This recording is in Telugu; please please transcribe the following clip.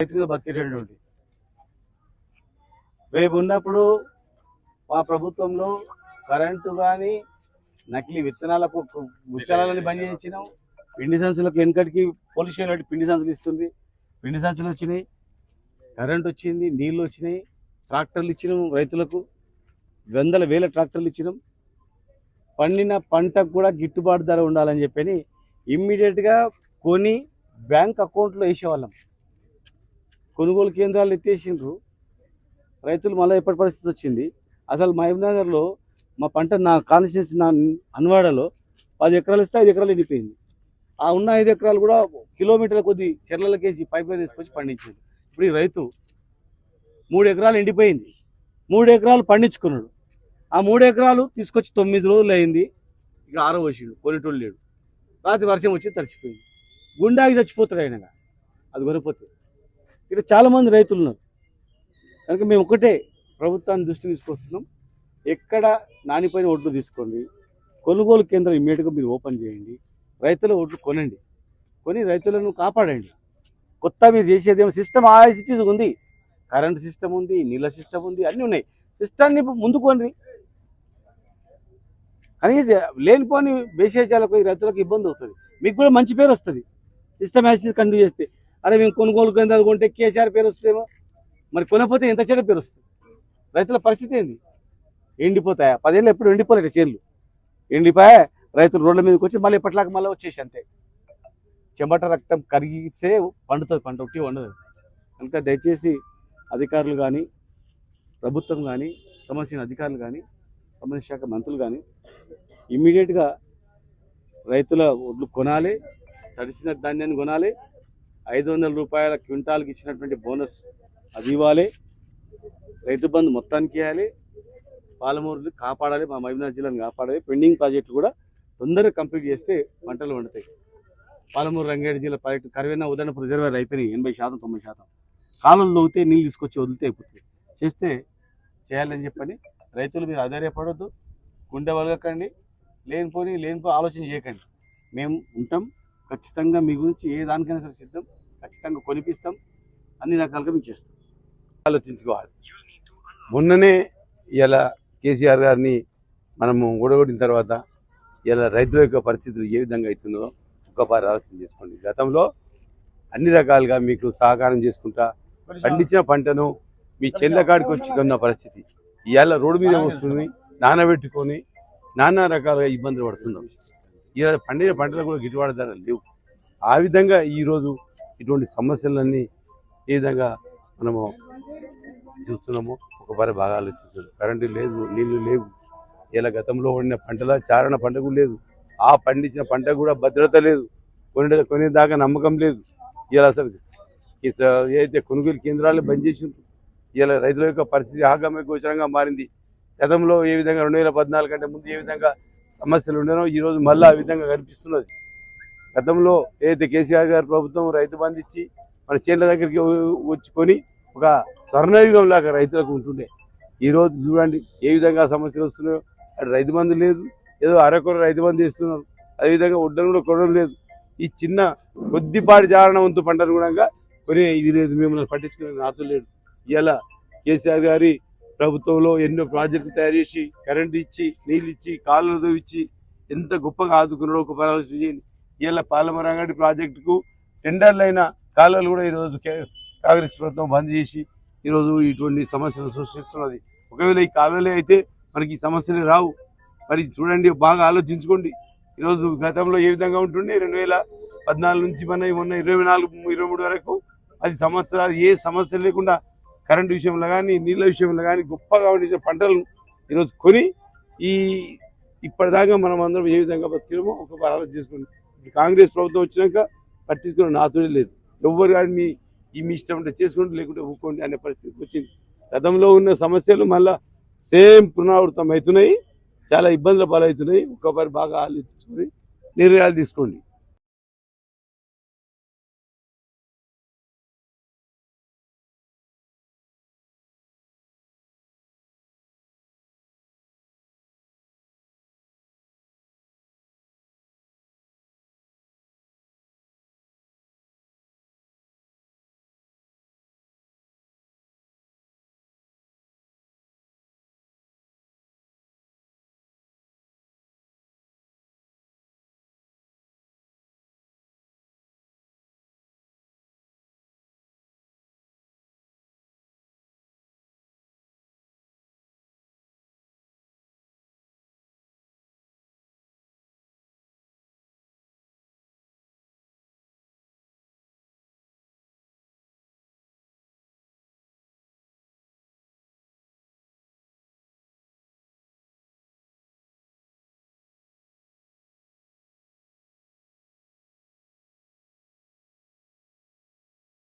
రైతుగా బతికేటటువంటి రేపు ఉన్నప్పుడు మా ప్రభుత్వంలో కరెంటు కానీ నకిలీ విత్తనాలకు విత్తనాలని బంద్ చేయించినాం. పిండి సంచులకు వెనకటికి పొల్యూషన్ పిండి సంచులు ఇస్తుంది. పిండి సంచులు వచ్చినాయి. కరెంట్ వచ్చింది నీళ్ళు వచ్చినాయి. ట్రాక్టర్లు ఇచ్చినాం రైతులకు. వందల వేల ట్రాక్టర్లు ఇచ్చినాం. పండిన పంటకు కూడా గిట్టుబాటు ధర ఉండాలని చెప్పని ఇమ్మీడియట్గా కొని బ్యాంక్ అకౌంట్లో వేసేవాళ్ళం. కొనుగోలు కేంద్రాలు ఎత్తేసిండ్రు. రైతులు మళ్ళీ ఎప్పటి పరిస్థితి వచ్చింది? అసలు మహబూబ్నగర్లో మా పంట నా కాన్స్టిట్యూన్సీ నా అన్వాడలో పది ఎకరాలు ఇస్తే ఐదు ఎకరాలు ఎండిపోయింది. ఆ ఉన్న ఐదు ఎకరాలు కూడా కిలోమీటర్ల కొద్ది చెర్లకేసి పైప్ లైన్ తీసుకొచ్చి పండించింది. ఇప్పుడు ఈ రైతు మూడు ఎకరాలు ఎండిపోయింది. మూడు ఎకరాలు పండించుకున్నాడు. ఆ మూడు ఎకరాలు తీసుకొచ్చి తొమ్మిది రోజులు అయింది. ఇక ఆరో వచ్చిండు కొనేటోళ్ళు లేడు. రాత్రి వర్షం వచ్చి తడిచిపోయింది. గుండాకి చచ్చిపోతాడు ఆయన. అది కొనిపోతుంది ఇక్కడ చాలామంది రైతులు ఉన్నారు. కనుక మేము ఒకటే ప్రభుత్వాన్ని దృష్టి తీసుకొస్తున్నాం. ఎక్కడ నానిపోయిన ఓట్లు తీసుకోండి కొనుగోలు కేంద్రం ఇమ్మీడియట్గా మీరు ఓపెన్ చేయండి రైతుల ఓట్లు కొనండి కొని రైతులను కాపాడండి. కొత్త మీరు చేసేది సిస్టమ్ ఆ సిటీస్ ఉంది. కరెంట్ సిస్టమ్ ఉంది నీళ్ళ సిస్టమ్ ఉంది అన్నీ ఉన్నాయి. సిస్టాన్ని ముందు కొనండి కనీసం లేనిపోని విశేషాలకు రైతులకు ఇబ్బంది అవుతుంది. మీకు కూడా మంచి పేరు వస్తుంది. సిస్టమ్ యాసిస్ కంటిన్యూ చేస్తే అరే మేము కొనుగోలు కేంద్రాలు కొంటే కేసీఆర్ పేరు వస్తేమో మరి కొనకపోతే ఎంత చెడ్డ పేరు వస్తుంది. రైతుల పరిస్థితి ఏంది? ఎండిపోతాయా? పదేళ్ళు ఎప్పుడు ఎండిపోలేట చేర్లు ఎండిపోయా? రైతులు రోడ్ల మీదకి వచ్చి మళ్ళీ ఎప్పటిలాగా మళ్ళీ వచ్చేసి అంతే. చెమట రక్తం కరిగితే పండుతుంది పంట ఒకటి వండదు కనుక దయచేసి అధికారులు కానీ ప్రభుత్వం కానీ సంబంధించిన అధికారులు కానీ సంబంధించిన శాఖ మంత్రులు కానీ ఇమ్మీడియట్గా రైతుల ఒడ్లు కొనాలి తడిసిన ధాన్యాన్ని కొనాలి ఐదు వందల రూపాయల క్వింటాల్కి ఇచ్చినటువంటి బోనస్ అది ఇవ్వాలి. రైతు బంధు మొత్తానికి ఇవ్వాలి. పాలమూరుని కాపాడాలి మా మహబూబ్నగర్ జిల్లాను కాపాడాలి. పెండింగ్ ప్రాజెక్టు కూడా తొందరగా కంప్లీట్ చేస్తే పంటలు వండుతాయి పాలమూరు రంగారెడ్డి జిల్లా ప్రాజెక్టు కరువైన ఉదయనపు రిజర్వేర్ అయిపోయినాయి ఎనభై శాతం తొంభై శాతం. కాలంలో అవుతే నీళ్ళు తీసుకొచ్చి వదిలితే అయిపోతుంది చేస్తే చేయాలని చెప్పని రైతులు మీరు ఆధారపడొద్దు గుండె వలగకండి. లేనిపోని లేనిపో ఆలోచన చేయకండి. మేము ఉంటాం. ఖచ్చితంగా మీ గురించి ఏ దానికైనా సరే సిద్ధం. ఖచ్చితంగా కొనిపిస్తాం. అన్ని రకాలుగా మీకు చేస్తాం. ఆలోచించుకోవాలి. మొన్ననే ఇలా కేసీఆర్ గారిని మనము ఓడగొట్టిన తర్వాత ఇలా రైతుల యొక్క పరిస్థితులు ఏ విధంగా అవుతుందో ఒకసారి ఆలోచన చేసుకోండి. గతంలో అన్ని రకాలుగా మీకు సహకారం చేసుకుంటా పండించిన పంటను మీ చెల్లకాడికి వచ్చి కొన్న పరిస్థితి. ఇవాళ రోడ్డు మీద వస్తుంది నానబెట్టుకొని నానా రకాలుగా ఇబ్బందులు పడుతున్నాం. ఇలా పండిన పంటలు కూడా గిట్టుబాటు ధరలు లేవు. ఆ విధంగా ఈరోజు ఇటువంటి సమస్యలన్నీ ఈ విధంగా మనము చూస్తున్నాము. ఒక ఒకసారి బాగా ఆలోచిస్తుంది కరెంటు లేదు నీళ్ళు లేవు. ఇలా గతంలో వండిన పంటల చారణ పంట లేదు. ఆ పండించిన పంట కూడా భద్రత లేదు. కొనే కొనేదాకా నమ్మకం లేదు. ఇలా అసలు ఏదైతే కొనుగోలు కేంద్రాలు బంద్ చేసి ఇలా రైతుల యొక్క పరిస్థితి ఆగమ్య గోచరంగా మారింది. గతంలో ఏ విధంగా రెండు వేల పద్నాలుగు కంటే ముందు ఏ విధంగా సమస్యలు ఉండేనో ఈ రోజు మళ్ళీ ఆ విధంగా కనిపిస్తున్నది. గతంలో ఏదైతే కేసీఆర్ గారి ప్రభుత్వం రైతు బంధు ఇచ్చి మన చేనుల దగ్గరికి వచ్చుకొని ఒక స్వర్ణయుగం లాగా రైతులకు ఉంటుండే. ఈ రోజు చూడండి ఏ విధంగా సమస్యలు వస్తున్నాయో. అటు రైతు బంధు లేదు ఏదో అరకొర రైతు బంధు ఇస్తున్నారు అదేవిధంగా ఉడ్డను కూడా కొనడం లేదు. ఈ చిన్న కొద్దిపాటి జారణ వంతు పంటను కూడా కొని ఇది లేదు మిమ్మల్ని పట్టించుకునే నాతో లేదు ఇలా కేసీఆర్ గారి ప్రభుత్వంలో ఎన్నో ప్రాజెక్టులు తయారు చేసి కరెంట్ ఇచ్చి నీళ్ళు ఇచ్చి కాలువలు ఇచ్చి ఎంత గొప్పగా ఆదుకున్నాడో ఒక ఆలోచన చేయండి. ఇలా పాలమరంగడి ప్రాజెక్టుకు టెండర్లు అయిన కాలువలు కూడా ఈరోజు కే- కాంగ్రెస్ ప్రభుత్వం బంద్ చేసి ఈరోజు ఇటువంటి సమస్యలు సృష్టిస్తున్నది. ఒకవేళ ఈ కాలువలే అయితే మనకి ఈ సమస్యలు రావు. మరి చూడండి బాగా ఆలోచించుకోండి. ఈరోజు గతంలో ఏ విధంగా ఉంటుండే? రెండు వేల పద్నాలుగు నుంచి మన మొన్న ఇరవై నాలుగు ఇరవై మూడు వరకు పది సంవత్సరాలు ఏ సమస్య లేకుండా కరెంటు విషయంలో కానీ నీళ్ళ విషయంలో కానీ గొప్పగా ఉండే పంటలను ఈరోజు కొని ఈ ఇప్పటిదాకా మనం అందరం ఏ విధంగా బతికినామో ఒక ఆలోచన చేసుకోండి కాంగ్రెస్ ప్రభుత్వం వచ్చినాక పట్టించుకున్న నాతోనే లేదు. ఎవ్వరు కానీ మీ ఈ మీ ఇష్టం ఉంటే చేసుకోండి లేకుంటే ఒప్పుకోండి అనే పరిస్థితి వచ్చింది. గతంలో ఉన్న సమస్యలు మళ్ళా సేమ్ పునరావృతం అవుతున్నాయి. చాలా ఇబ్బందుల పాలవుతున్నాయి. ఒక్కొక్కరు బాగా ఆలోచించుకొని నిర్ణయాలు తీసుకోండి.